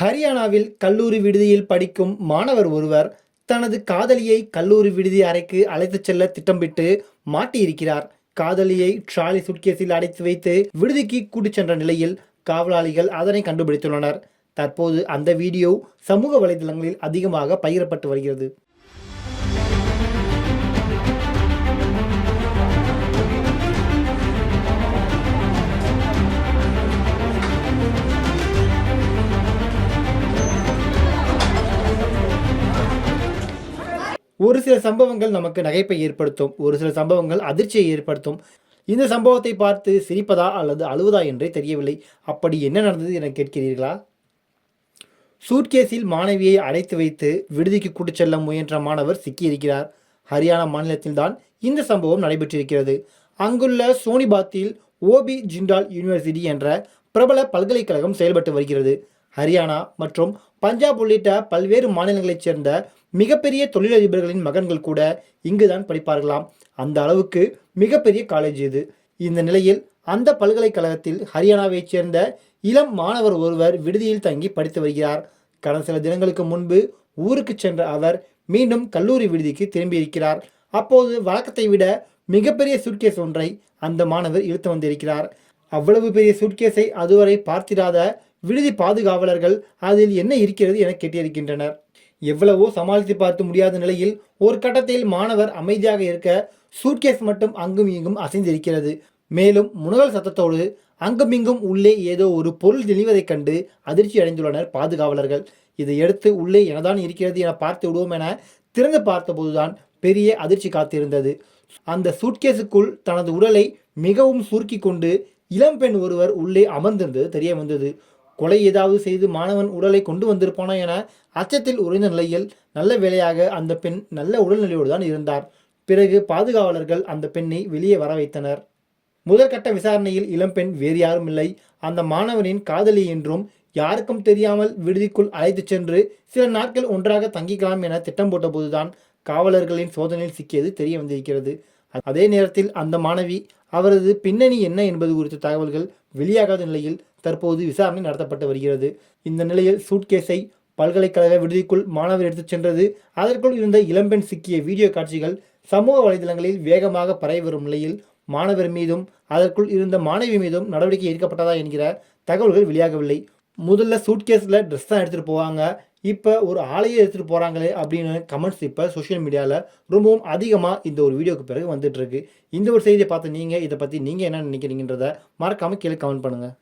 ஹரியானாவில் கல்லூரி விடுதியில் படிக்கும் மாணவர் ஒருவர் தனது காதலியை கல்லூரி விடுதி அறைக்கு அழைத்துச் செல்ல திட்டமிட்டு மாட்டியிருக்கிறார். காதலியை ட்ராலி சுட்கேஸில் அடைத்து வைத்து விடுதிக்கு கூட்டிச் சென்ற நிலையில் காவலாளிகள் அதனை கண்டுபிடித்துள்ளனர். தற்போது அந்த வீடியோ சமூக வலைதளங்களில் அதிகமாக பகிரப்பட்டு வருகிறது. ஒரு சில சம்பவங்கள் நமக்கு நகைப்பை ஏற்படுத்தும் ஒரு சில சம்பவங்கள் அதிர்ச்சியை ஏற்படுத்தும். இந்த சம்பவத்தை பார்த்து சிரிப்பதா அல்லது அழுவதா என்றே தெரியவில்லை. அப்படி என்ன நடந்தது என கேட்கிறீர்களா? சூட்கேஸில் மாணவியை அடைத்து வைத்து விடுதிக்கு கூட்டு செல்ல முயன்ற மாணவர் சிக்கியிருக்கிறார். ஹரியானா மாநிலத்தில்தான் இந்த சம்பவம் நடைபெற்றிருக்கிறது. அங்குள்ள சோனிபாத்தில் ஓபி ஜிண்டால் யூனிவர்சிட்டி என்ற பிரபல பல்கலைக்கழகம் செயல்பட்டு வருகிறது. ஹரியானா மற்றும் பஞ்சாப் உள்ளிட்ட பல்வேறு மாநிலங்களைச் சேர்ந்த மிகப்பெரிய தொழிலதிபர்களின் மகன்கள் கூட இங்குதான் படிப்பார்களாம். அந்த அளவுக்கு மிகப்பெரிய காலேஜ் இது. இந்த நிலையில் அந்த பல்கலைக்கழகத்தில் ஹரியானாவைச் சேர்ந்த இளம் மாணவர் ஒருவர் விடுதியில் தங்கி படித்து வருகிறார். கடந்த சில தினங்களுக்கு முன்பு ஊருக்கு சென்ற அவர் மீண்டும் கல்லூரி விடுதிக்கு திரும்பியிருக்கிறார் அப்போது வழக்கத்தை விட மிகப்பெரிய சூட்கேஸ் ஒன்றை அந்த மாணவர் இழுத்து வந்திருக்கிறார். அவ்வளவு பெரிய சூட்கேஸை அதுவரை பார்த்திராத விடுதி பாதுகாவலர்கள் அதில் என்ன இருக்கிறது என கேட்டிருக்கின்றனர். எவ்வளவோ சமாளித்து பார்த்து முடியாத நிலையில் ஒரு கட்டத்தில் மாணவர் அமைதியாக இருக்க சூட்கேஸ் மட்டும் அங்கும் இங்கும் அசைந்திருக்கிறது. மேலும் முனகல் சத்தத்தோடு அங்குமிங்கும் உள்ளே ஏதோ ஒரு பொருள் தெளிவதைக் கண்டு அதிர்ச்சி அடைந்துள்ளனர் பாதுகாவலர்கள். இதையடுத்து உள்ளே எனதான் இருக்கிறது என பார்த்து விடுவோம் என திறந்து பார்த்தபோதுதான் பெரிய அதிர்ச்சி காத்திருந்தது. அந்த சூட்கேஸுக்குள் தனது உடலை மிகவும் சுருக்கி கொண்டு இளம்பெண் ஒருவர் உள்ளே அமர்ந்திருந்தது தெரிய வந்தது. கொலை ஏதாவது செய்து மாணவன் உடலை கொண்டு வந்திருப்பானா என அச்சத்தில் உறைந்த நிலையில் நல்ல வேலையாக அந்த பெண் நல்ல உடல்நிலையோடு தான் இருந்தார். பிறகு பாதுகாவலர்கள் அந்த பெண்ணை வெளியே வர வைத்தனர். முதற்கட்ட விசாரணையில் இளம்பெண் வேறு யாரும் இல்லை. அந்த மாணவனின் காதலி என்றும் யாருக்கும் தெரியாமல் விடுதிக்குள் அழைத்துச் சென்று சில நாட்கள் ஒன்றாக தங்கிக்கலாம் என திட்டம் போட்டபோதுதான் காவலர்களின் சோதனையில் சிக்கியது தெரிய வந்திருக்கிறது. அதே நேரத்தில் அந்த மாணவி அவரது பின்னணி என்ன என்பது குறித்த தகவல்கள் வெளியாகாத நிலையில் தற்போது விசாரணை நடத்தப்பட்டு வருகிறது. இந்த நிலையில் சூட்கேஸை பல்கலைக்கழக விடுதிக்குள் மாணவர் எடுத்துச் சென்றது. அதற்குள் இருந்த இளம்பெண் சிக்கிய வீடியோ காட்சிகள் சமூக வலைதளங்களில் வேகமாக பரவி வரும் நிலையில் மாணவர் மீதும் அதற்குள் இருந்த மாணவி மீதும் நடவடிக்கை எடுக்கப்பட்டதா என்கிற தகவல்கள் வெளியாகவில்லை. முதல்ல சூட்கேஸில் ட்ரெஸ் தான் எடுத்துகிட்டு போவாங்க. இப்போ ஒரு ஆலையை எடுத்துகிட்டு போகிறாங்களே அப்படின்னு கமெண்ட்ஸ் இப்போ சோஷியல் மீடியாவில் ரொம்பவும் அதிகமாக இந்த ஒரு வீடியோக்கு பிறகு வந்துட்டுருக்கு இந்த ஒரு செய்தியை பார்த்து நீங்கள் இதை பற்றி நீங்கள் என்ன நினைக்கிறீங்கன்றத மறக்காமல் கீழே கமெண்ட் பண்ணுங்கள்